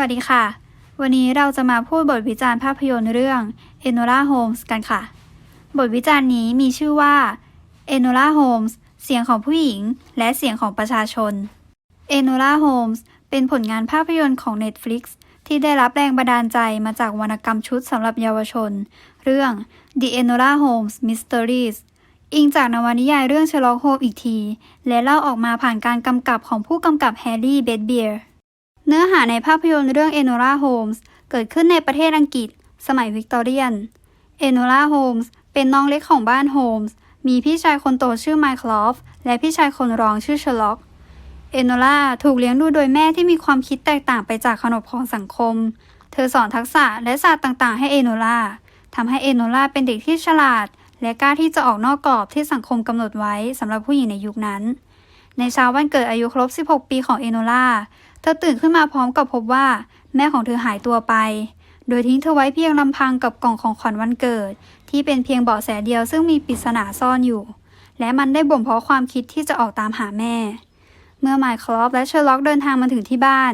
วัสดีค่ะ วันนี้เราจะมาพูดบทวิจารณ์ภาพยนตร์เรื่อง Enola Holmes กันค่ะ บทวิจารณ์นี้มีชื่อว่า Enola Holmes เสียงของผู้หญิง และเสียงของประชาชน Enola Holmes เป็นผลงานภาพยนตร์ของ Netflix ที่ได้รับแรงบันดาลใจมาจากวรรณกรรมชุดสำหรับเยาวชน เรื่อง The Enola Holmes Mysteries อิงจากนวนิยายเรื่อง Sherlock Holmes อีกที และเล่าออกมาผ่านการกำกับของผู้กำกับแฮร์รี่ เบดเบียร์ เนื้อหาในภาพยนตร์เรื่อง Enola Holmes เกิดขึ้นในประเทศอังกฤษ สมัยวิกตอเรียน Enola Holmes เป็นน้องเล็กของบ้านโฮมส์มีพี่ชายคนโตชื่อไมคลอฟและพี่ชายคนรองชื่อเชล็อกเอโนล่าถูกเลี้ยงดูโดยแม่ที่มีความคิดแตกต่างไปจากขนบของสังคม เธอสอนทักษะและศาสตร์ต่างๆ ให้เอโนล่าทำให้เอโนล่าเป็นเด็กที่ฉลาด และกล้าที่จะออกนอกกรอบที่สังคมกำหนดไว้สำหรับผู้หญิงในยุคนั้น ในเช้าวันเกิดอายุครบ 16 ปีของเอโนล่า ธอตื่นขึ้นมาพร้อมกับพบว่า แม่ของเธอหายตัวไป โดยทิ้งเธอไว้เพียงลำพังกับกล่องของขวัญวันเกิด ที่เป็นเพียงเบาะแสเดียวซึ่งมีปริศนาซ่อนอยู่ และมันได้บ่มเพาะความคิดที่จะออกตามหาแม่ เมื่อไมค์คลอฟและเชอร์ล็อกเดินทางมาถึงที่บ้าน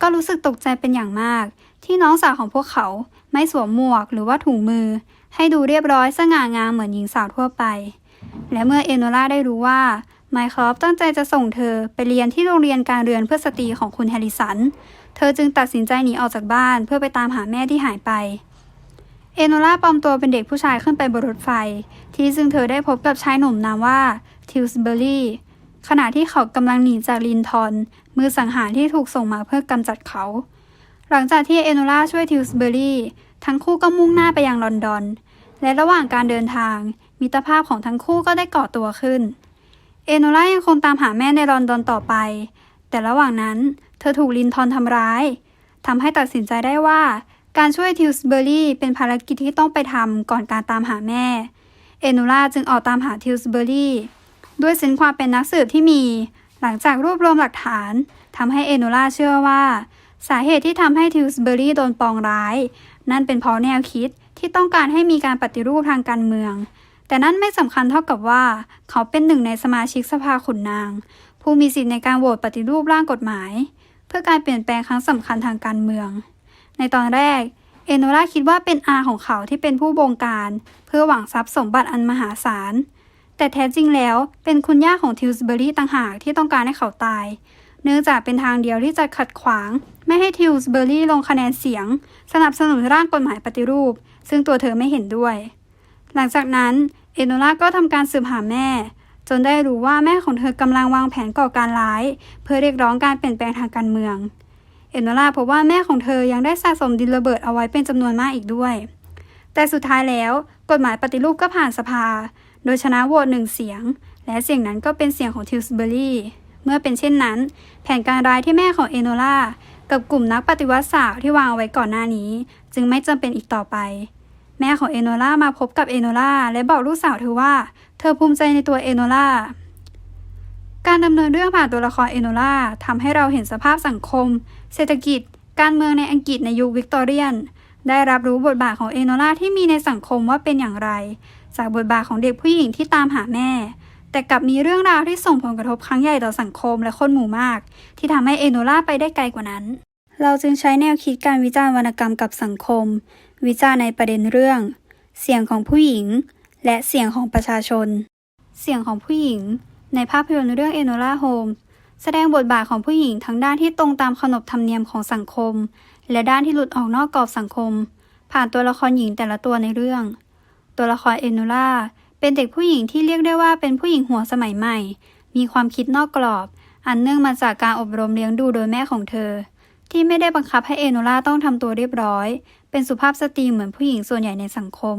ก็รู้สึกตกใจเป็นอย่างมาก ที่น้องสาวของพวกเขาไม่สวมหมวกหรือว่าถุงมือ ให้ดูเรียบร้อยสง่างามเหมือนหญิงสาวทั่วไป และเมื่อเอโนล่าได้รู้ว่า ไมค์คลอฟตั้งใจจะส่งเธอไปเรียนที่โรงเรียนการเรือนเพื่อสตรีของคุณแฮริสัน เธอจึงตัดสินใจหนีออกจากบ้านเพื่อไปตามหาแม่ที่หายไป เอโนล่าปลอมตัวเป็นเด็กผู้ชายขึ้นไปบนรถไฟ ที่ซึ่งเธอได้พบกับชายหนุ่มนามว่าทิลส์เบอรี่ขณะที่เขากำลังหนีจากลินทอน มือสังหารที่ถูกส่งมาเพื่อกำจัดเขา หลังจากที่เอโนล่าช่วยทิลส์เบอรี่ทั้งคู่ก็มุ่งหน้าไปยังลอนดอน และระหว่างการเดินทาง มิตรภาพของทั้งคู่ก็ได้ก่อตัวขึ้น เอโนล่ายังคงตามหาแม่ในลอนดอนต่อไป แต่ระหว่างนั้นเธอถูกลินทอนทำร้ายทำให้ตัดสินใจได้ว่าการช่วยทิลส์เบอรี่เป็นภารกิจที่ต้องไปทำก่อนการตามหาแม่ เอโนล่าจึงออกตามหาทิลส์เบอรี่ด้วยเซนความเป็นนักสืบที่มี หลังจากรวบรวมหลักฐานทำให้เอโนล่าเชื่อว่า สาเหตุที่ทำให้ทิลส์เบอรี่โดนปองร้าย นั่นเป็นเพราะแนวคิดที่ต้องการให้มีการปฏิรูปทางการเมือง แต่นั่นไม่สำคัญเท่ากับว่า เขาเป็นหนึ่งในสมาชิกสภาขุนนาง ผู้มีสิทธิในการโหวตปฏิรูปร่างกฎหมาย เพื่อการเปลี่ยนแปลงครั้งสำคัญทางการเมือง ในตอนแรก เอโนล่าคิดว่าเป็นอาของเขาที่เป็นผู้บงการ เพื่อหวังทรัพย์สมบัติอันมหาศาล แต่แท้จริงแล้วเป็นคุณย่าของทิลส์เบอรี่ต่างหากที่ต้องการให้เขาตาย เนื่องจากเป็นทางเดียวที่จะขัดขวาง ไม่ให้ทิลส์เบอรี่ลงคะแนนเสียง สนับสนุนร่างกฎหมายปฏิรูป ซึ่งตัวเธอไม่เห็นด้วย หลังจากนั้นเอโนล่าก็ทำการสืบหาแม่ จนได้รู้ว่าแม่ของเธอกำลังวางแผนก่อการร้าย เพื่อเรียกร้องการเปลี่ยนแปลงทางการเมือง เอโนล่าพบว่าแม่ของเธอยังได้สะสมดินระเบิดเอาไว้เป็นจำนวนมากอีกด้วย แต่สุดท้ายแล้วกฎหมายปฏิรูปก็ผ่านสภา โดยชนะโหวตหนึ่งเสียง และเสียงนั้นก็เป็นเสียงของทิลส์เบอรี่เมื่อเป็นเช่นนั้น แผนการร้ายที่แม่ของเอโนล่ากับกลุ่มนักปฏิวัติศาสตร์ที่วางเอาไว้ก่อนหน้านี้ จึงไม่จำเป็นอีกต่อไป แม่ของเอโนล่ามาพบกับเอโนล่าและบอกลูกสาวเธอว่า เธอภูมิใจในตัวเอโนล่าการดำเนินเรื่องผ่านตัวละครเอโนล่าทำให้เราเห็นสภาพสังคม เศรษฐกิจ การเมืองในอังกฤษในยุควิกตอเรียน ได้รับรู้บทบาทของเอโนล่าที่มีในสังคมว่าเป็นอย่างไร จากบทบาทของเด็กผู้หญิงที่ตามหาแม่ แต่กลับมีเรื่องราวที่ส่งผลกระทบครั้งใหญ่ต่อสังคมและคนหมู่มาก ที่ทำให้เอโนล่าไปได้ไกลกว่านั้น เราจึงใช้แนวคิดการวิจารณ์วรรณกรรมกับสังคม วิจารณ์ในประเด็นเรื่อง เสียงของผู้หญิง และเสียงของประชาชน เสียงของผู้หญิง ในภาพยนตร์เรื่องเอโนล่าโฮมแสดงบทบาทของผู้หญิงทั้งด้านที่ตรงตามขนบธรรมเนียมของสังคม และด้านที่หลุดออกนอกกรอบสังคม ผ่านตัวละครหญิงแต่ละตัวในเรื่อง ตัวละครเอโนล่าเป็นเด็กผู้หญิงที่เรียกได้ว่าเป็นผู้หญิงหัวสมัยใหม่ มีความคิดนอกกรอบ อันเนื่องมาจากการอบรมเลี้ยงดูโดยแม่ของเธอ ที่ไม่ได้บังคับให้เอโนล่าต้องทำตัวเรียบร้อย เป็นสุภาพสตรีเหมือนผู้หญิงส่วนใหญ่ในสังคม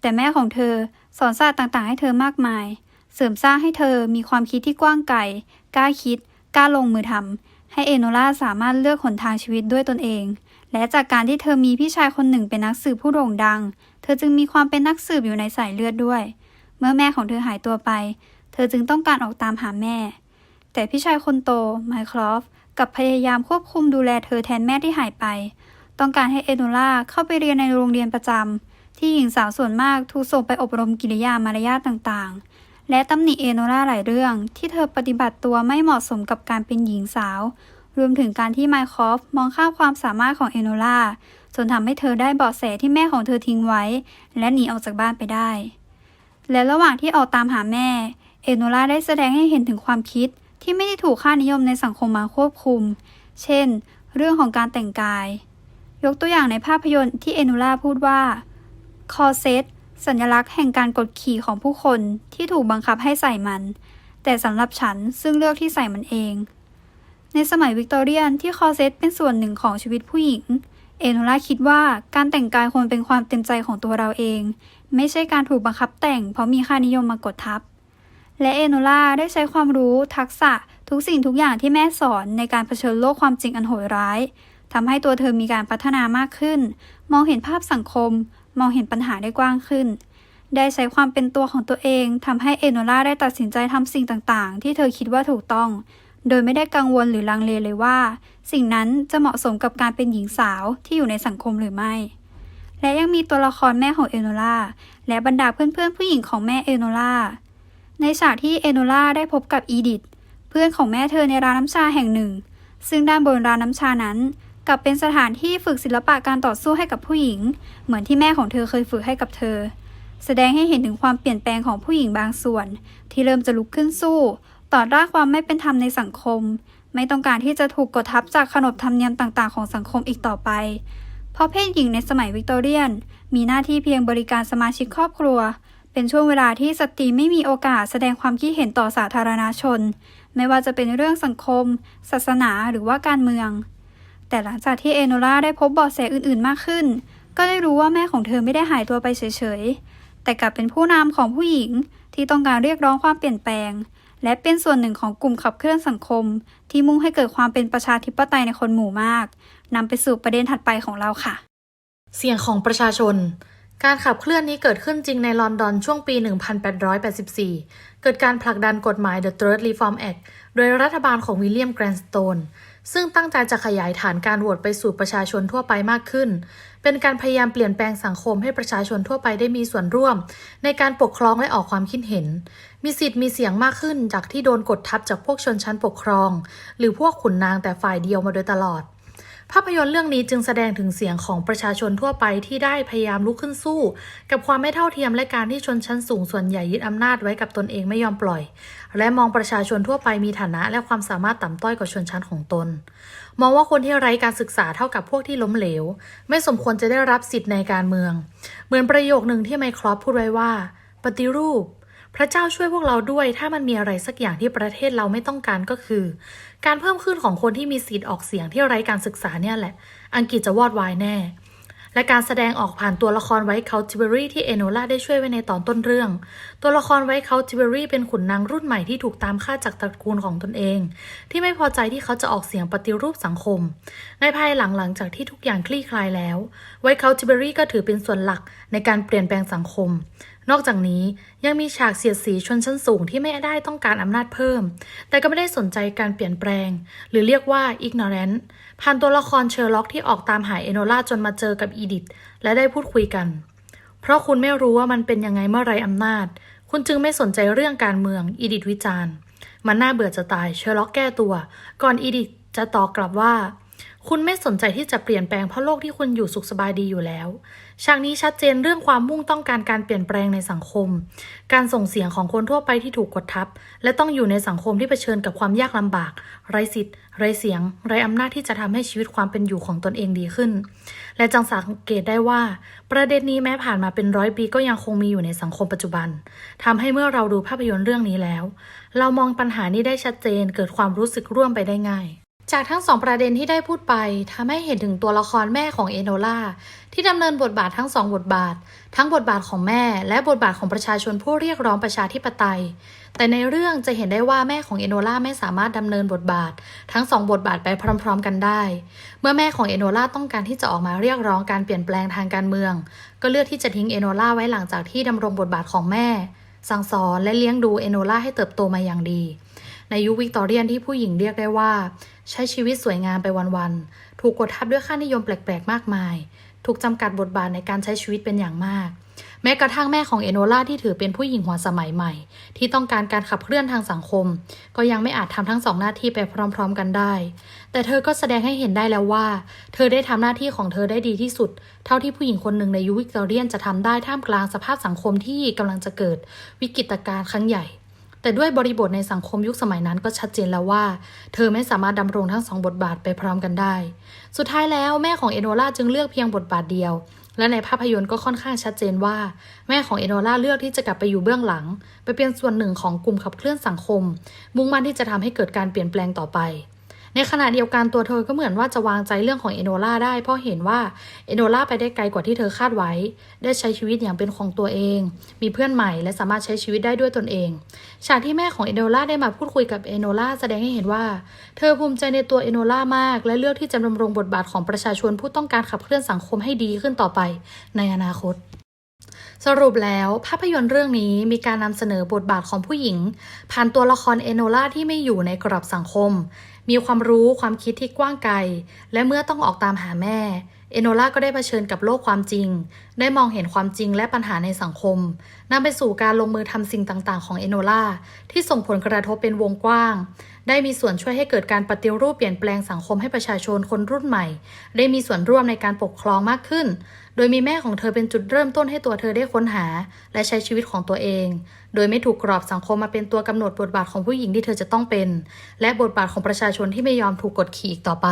แต่แม่ของเธอสอนศาสตร์ต่างๆ ให้เธอมากมาย เสริมสร้างให้เธอมีความคิดที่กว้างไกลกล้าคิดกล้าลงมือทำให้เอโนล่าสามารถเลือกหนทางชีวิตด้วยตนเอง และจากการที่เธอมีพี่ชายคนหนึ่งเป็นนักสืบผู้โด่งดัง เธอจึงมีความเป็นนักสืบอยู่ในสายเลือดด้วย เมื่อแม่ของเธอหายตัวไป เธอจึงต้องการออกตามหาแม่ แต่พี่ชายคนโตไมคลอฟ กับพยายามควบคุมดูแลเธอแทนแม่ที่หายไป ต้องการให้เอโนล่าเข้าไปเรียนในโรงเรียนประจำที่หญิงสาวส่วนมากถูกส่งไปอบรมกิริยามารยาทต่างๆ และตำหนิเอโนล่าหลายเรื่อง ที่เธอปฏิบัติตัวไม่เหมาะสมกับการเป็นหญิงสาว รวมถึงการที่ไมคอฟมองข้ามความสามารถของเอโนล่าจนทำให้เธอได้เบาะแสที่แม่ของเธอทิ้งไว้ และหนีออกจากบ้านไปได้ และระหว่างที่ออกตามหาแม่ เอโนล่าได้แสดงให้เห็นถึงความคิด ที่ไม่ได้ถูกค่านิยมในสังคมมาควบคุม เช่น เรื่องของการแต่งกาย ยกตัวอย่างในภาพยนตร์ที่เอโนล่าพูดว่า คอเซตสัญลักษณ์แห่งการกดขี่ของผู้คนที่ถูกบังคับให้ใส่มัน แต่สำหรับฉันซึ่งเลือกที่ใส่มันเอง ในสมัยวิกตอเรียนที่คอเซตเป็นส่วนหนึ่งของชีวิตผู้หญิง เอโนล่าคิดว่าการแต่งกายควรเป็นความเต็มใจของตัวเราเอง ไม่ใช่การถูกบังคับแต่งเพราะมีค่านิยมมากดทับ และเอโนล่าได้ใช้ความรู้ทักษะทุกสิ่งทุกอย่างที่แม่สอนในการเผชิญโลกความจริงอันโหดร้ายทำให้ตัวเธอมีการพัฒนามากขึ้น มองเห็นภาพสังคม มองเห็นปัญหาได้กว้างขึ้น ได้ใช้ความเป็นตัวของตัวเองทำให้เอโนล่าได้ตัดสินใจทำสิ่งต่างๆ ที่เธอคิดว่าถูกต้อง โดยไม่ได้กังวลหรือลังเลเลยว่า สิ่งนั้นจะเหมาะสมกับการเป็นหญิงสาวที่อยู่ในสังคมหรือไม่ และยังมีตัวละครแม่ของเอโนล่าและบรรดาเพื่อนๆผู้หญิงของแม่เอโนล่า ในฉากที่เอโนล่าได้พบกับอีดิธเพื่อนของแม่เธอในร้านน้ำชาแห่งหนึ่ง ซึ่งด้านบนร้านน้ำชานั้น กลับเป็นสถานที่ฝึกศิลปะการต่อสู้ให้กับผู้หญิง เหมือนที่แม่ของเธอเคยฝึกให้กับเธอ แสดงให้เห็นถึงความเปลี่ยนแปลงของผู้หญิงบางส่วน ที่เริ่มจะลุกขึ้นสู้ ต่อต้านความไม่เป็นธรรมในสังคม ไม่ต้องการที่จะถูกกดทับจากขนบธรรมเนียมต่างๆ ของสังคมอีกต่อไป เพราะเพศหญิงในสมัยวิกตอเรียน มีหน้าที่เพียงบริการสมาชิกครอบครัว เป็นช่วงเวลาที่สตรีไม่มีโอกาสแสดงความคิดเห็นต่อสาธารณชน ไม่ว่าจะเป็นเรื่องสังคม ศาสนาหรือว่าการเมือง แต่หลังจากที่เอโนล่าได้พบเบาะแสอื่นๆมากขึ้น ก็ได้รู้ว่าแม่ของเธอไม่ได้หายตัวไปเฉยๆ แต่กลับเป็นผู้นำของผู้หญิงที่ต้องการเรียกร้องความเปลี่ยนแปลง และเป็นส่วนหนึ่งของกลุ่มขับเคลื่อนสังคม ที่มุ่งให้เกิดความเป็นประชาธิปไตยในคนหมู่มากนำไปสู่ประเด็นถัดไปของเราค่ะ เสียงของประชาชน การขับเคลื่อนนี้เกิดขึ้นจริงในลอนดอนช่วงปี 1884 เกิดการผลักดันกฎหมาย The Third Reform Act โดยรัฐบาลของวิลเลียมแกรนสโตน ซึ่งตั้งใจจะขยายฐานการโหวตไปสู่ประชาชนทั่วไปมากขึ้น เป็นการพยายามเปลี่ยนแปลงสังคมให้ประชาชนทั่วไปได้มีส่วนร่วม ในการปกครองและออกความคิดเห็น มีสิทธิ์มีเสียงมากขึ้นจากที่โดนกดทับจากพวกชนชั้นปกครอง หรือพวกขุนนางแต่ฝ่ายเดียวมาโดยตลอด ภาพยนตร์เรื่องนี้จึงแสดงถึงเสียงของประชาชนทั่วไปที่ได้พยายามลุกขึ้นสู้ กับความไม่เท่าเทียมและการที่ชนชั้นสูงส่วนใหญ่ยึดอำนาจไว้กับตนเองไม่ยอมปล่อย และมองประชาชนทั่วไปมีฐานะและความสามารถต่ำต้อยกว่าชนชั้นของตน มองว่าคนที่ไร้การศึกษาเท่ากับพวกที่ล้มเหลว ไม่สมควรจะได้รับสิทธิ์ในการเมือง เหมือนประโยคหนึ่งที่ไมครอปพูดไว้ว่า ปฏิรูป พระเจ้าช่วยพวกเราด้วย ถ้ามันมีอะไรสักอย่างที่ประเทศเราไม่ต้องการก็คือ การเพิ่มขึ้นของคนที่มีสิทธิ์ออกเสียงที่ไร้การศึกษาเนี่ยแหละ อังกฤษจะวอดวายแน่ และการแสดงออกผ่านตัวละครไว้เคาทิเบอรี่ที่เอโนล่าได้ช่วยไว้ในตอนต้นเรื่อง ตัวละครไว้เคาทิเบอรี่เป็นขุนนางรุ่นใหม่ที่ถูกตามฆ่าจากตระกูลของตนเอง ที่ไม่พอใจที่เขาจะออกเสียงปฏิรูปสังคม ในภายหลังหลังจากที่ทุกอย่างคลี่คลายแล้วไวท์เคาทิเบอรี่ก็ถือเป็นส่วนหลักในการเปลี่ยนแปลงสังคม นอกจากนี้ยังมีฉากเสียดสีชนชั้นสูงที่ไม่ได้ต้องการอำนาจเพิ่ม แต่ก็ไม่ได้สนใจการเปลี่ยนแปลง หรือเรียกว่า ignorant ผ่านตัวละครเชอร์ล็อกที่ออกตามหาเอโนล่าจนมาเจอกับอีดิธและได้พูดคุยกัน เพราะคุณไม่รู้ว่ามันเป็นยังไงเมื่อไรอำนาจ คุณจึงไม่สนใจเรื่องการเมืองอีดิทวิจารณ์มันน่าเบื่อจะตายเชอร์ล็อกแก้ตัว ก่อนอีดิทจะตอบกลับว่า คุณไม่สนใจที่จะเปลี่ยนแปลงเพราะโลกที่คุณอยู่สุขสบายดีอยู่แล้วฉากนี้ชัดเจนเรื่องความมุ่งต้องการการเปลี่ยนแปลงในสังคม การส่งเสียงของคนทั่วไปที่ถูกกดทับ และต้องอยู่ในสังคมที่เผชิญกับความยากลำบาก ไร้สิทธิ์ ไร้เสียง ไร้อำนาจที่จะทำให้ชีวิตความเป็นอยู่ของตนเองดีขึ้น และจังสังเกตได้ว่า ประเด็นนี้แม้ผ่านมาเป็นร้อยปีก็ยังคงมีอยู่ในสังคมปัจจุบันทำให้เมื่อเราดูภาพยนตร์เรื่องนี้แล้ว เรามองปัญหานี้ได้ชัดเจนเกิดความรู้สึกร่วมไปได้ง่าย จากทั้งสองประเด็นที่ได้พูดไปทำให้เห็นถึงตัวละครแม่ของเอโนล่าที่ดำเนินบทบาททั้งสองบทบาท ทั้งบทบาทของแม่ และบทบาทของประชาชนผู้เรียกร้องประชาธิปไตย แต่ในเรื่องจะเห็นได้ว่าแม่ของเอโนล่าไม่สามารถดำเนินบทบาท ทั้งสองบทบาทไปพร้อม ๆ กันได้ เมื่อแม่ของเอโนล่าต้องการที่จะออกมาเรียกร้องการเปลี่ยนแปลงทางการเมือง ก็เลือกที่จะทิ้งเอโนล่าไว้หลังจากที่ดำรงบทบาทของแม่ สั่งสอนและเลี้ยงดูเอโนล่าให้เติบโตมาอย่างดี ในยุควิกตอเรียนที่ผู้หญิงเรียกได้ว่า ใช้ชีวิตสวยงามไปวันๆ ถูกกดทับด้วยค่านิยมแปลกๆ มากมาย ถูกจำกัดบทบาทในการใช้ชีวิตเป็นอย่างมาก แม้กระทั่งแม่ของเอโนล่าที่ถือเป็นผู้หญิงหัวสมัยใหม่ ที่ต้องการการขับเคลื่อนทางสังคม ก็ยังไม่อาจทำทั้งสองหน้าที่ไปพร้อมๆ กันได้ แต่เธอก็แสดงให้เห็นได้แล้วว่า เธอได้ทำหน้าที่ของเธอได้ดีที่สุด เท่าที่ผู้หญิงคนหนึ่งในยุควิกตอเรียนจะทำได้ท่ามกลางสภาพสังคมที่กำลังจะเกิดวิกฤตการณ์ครั้งใหญ่ แต่ด้วยบริบทในสังคมยุคสมัยนั้นก็ชัดเจนแล้วว่า เธอไม่สามารถดำรงทั้งสองบทบาทไปพร้อมกันได้ สุดท้ายแล้วแม่ของเอโนล่าจึงเลือกเพียงบทบาทเดียว และในภาพยนตร์ก็ค่อนข้างชัดเจนว่า แม่ของเอโนล่าเลือกที่จะกลับไปอยู่เบื้องหลัง ไปเป็นส่วนหนึ่งของกลุ่มขับเคลื่อนสังคม มุ่งมั่นที่จะทำให้เกิดการเปลี่ยนแปลงต่อไป ในขณะเดียวกันตัวเธอก็เหมือนว่าจะวางใจเรื่องของเอโนล่าได้ เพราะเห็นว่าเอโนล่าไปได้ไกลกว่าที่เธอคาดไว้ ได้ใช้ชีวิตอย่างเป็นของตัวเอง มีเพื่อนใหม่และสามารถใช้ชีวิตได้ด้วยตนเอง ฉากที่แม่ของเอโนล่าได้มาพูดคุยกับเอโนล่าแสดงให้เห็นว่า เธอภูมิใจในตัวเอโนล่ามาก และเลือกที่จะดำรงบทบาทของประชาชนผู้ต้องการขับเคลื่อนสังคมให้ดีขึ้นต่อไป ในอนาคตสรุปแล้วภาพยนตร์เรื่องนี้มีการนำเสนอบทบาทของผู้หญิง ผ่านตัวละครเอโนล่าที่ไม่อยู่ในกรอบสังคม มีความรู้ความคิดที่กว้างไกล และเมื่อต้องออกตามหาแม่ เอโนล่าก็ได้เผชิญกับโลกความจริง ได้มองเห็นความจริงและปัญหาในสังคมนำไปสู่การลงมือทำสิ่งต่างๆ ของเอโนล่าที่ส่งผลกระทบเป็นวงกว้าง ได้มีส่วนช่วยให้เกิดการปฏิรูปเปลี่ยนแปลงสังคมให้ประชาชนคนรุ่นใหม่ ได้มีส่วนร่วมในการปกครองมากขึ้น โดยมีแม่ของเธอเป็นจุดเริ่มต้นให้ตัวเธอได้ค้นหา และใช้ชีวิตของตัวเอง โดยไม่ถูกกรอบสังคมมาเป็นตัวกำหนดบทบาทของผู้หญิงที่เธอจะต้องเป็น และบทบาทของประชาชนที่ไม่ยอมถูกกดขี่อีกต่อไป